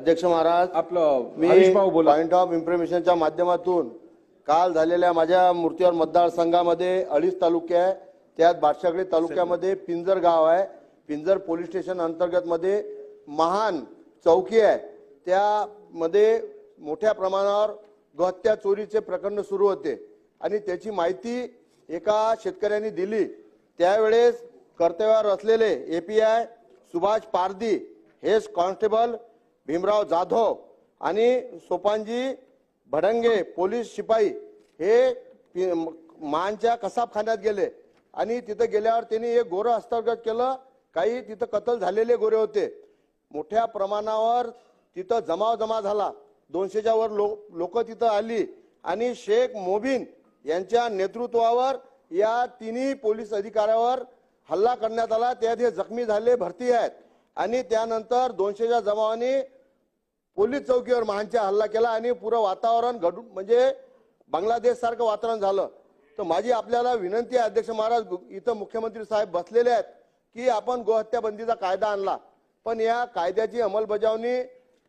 अध्यक्ष महाराज आपलं मी भाऊ बोला. पॉइंट ऑफ इन्फॉर्मेशनच्या माध्यमातून काल झालेल्या माझ्या मूर्तीवर मतदारसंघामध्ये अडीच तालुके आहे. त्यात बादशागडी तालुक्यामध्ये पिंजर गाव आहे. पिंजर पोलीस स्टेशन अंतर्गत मध्ये महान चौकी आहे. त्यामध्ये मोठ्या प्रमाणावर गहत्या चोरीचे प्रकरण सुरू होते. आणि त्याची माहिती एका शेतकऱ्यांनी दिली. त्यावेळेस कर्तव्यावर असलेले एपीआय सुभाष पारदी हेच कॉन्स्टेबल भीमराव जाधव आणि सोपानजी भडंगे पोलीस शिपाई हे मानच्या कसाबखान्यात गेले. आणि तिथं गेल्यावर त्यांनी एक गोरं हस्तगत केलं. काही तिथं कत्तल झालेले गोरे होते. मोठ्या प्रमाणावर तिथं जमाव जमा झाला. दोनशेच्या वर लोक तिथं आली. आणि शेख मोबिन यांच्या नेतृत्वावर या तिन्ही पोलीस अधिकाऱ्यावर हल्ला करण्यात आला. त्यात हे जखमी झाले भरती आहेत. आणि त्यानंतर दोनशेच्या जमावाने पोलीस चौकीवर महानच्या हल्ला केला आणि पुरं वातावरण घडून म्हणजे बांगलादेश सारखं वातावरण झालं. तर माझी आपल्याला विनंती आहे अध्यक्ष महाराज इथं मुख्यमंत्री साहेब बसलेले आहेत की आपण गोहत्या बंदीचा कायदा आणला. पण या कायद्याची अंमलबजावणी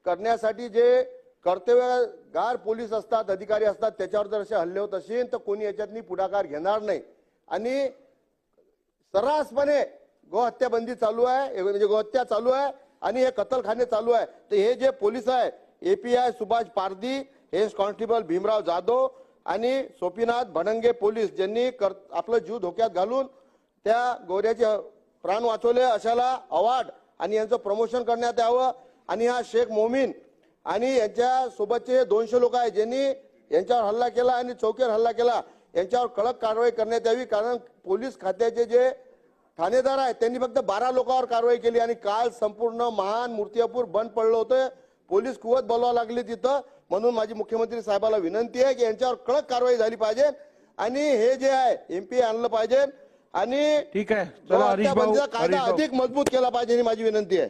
करण्यासाठी जे कर्तव्यगार पोलीस असतात अधिकारी असतात त्याच्यावर जर असे हल्ले होत असेल तर कोणी याच्यातनी पुढाकार घेणार नाही. आणि सर्रासपणे गोहत्या बंदी चालू आहे म्हणजे गोहत्या चालू आहे आणि हे कतलखाने चालू आहे. तर हे जे पोलीस आहे API Subhash Pardi head constable Bhimrao Jadhav आणि सोपीनाथ भडंगे पोलीस ज्यांनी कर आपलं जीव धोक्यात घालून त्या गोऱ्याचे प्राण वाचवले. अशाला अवार्ड आणि यांचं प्रमोशन करण्यात यावं. आणि हा शेख मोमीन आणि यांच्या सोबतचे दोनशे लोक आहेत ज्यांनी यांच्यावर हल्ला केला आणि चौकीवर हल्ला केला. यांच्यावर कडक कारवाई करण्यात यावी. कारण पोलीस खात्याचे जे ठाणेदार आहेत. त्यांनी फक्त बारा लोकांवर कारवाई केली आणि काल संपूर्ण महान मूर्तिजापूर बंद पडलं होतं. पोलीस कुवत बोलवा लागली तिथं. म्हणून माझी मुख्यमंत्री साहेबाला विनंती आहे की यांच्यावर कडक कारवाई झाली पाहिजे आणि हे जे आहे एमपी आणलं पाहिजे आणि ठीक आहे. कायदा अधिक मजबूत केला पाहिजे ही माझी विनंती आहे.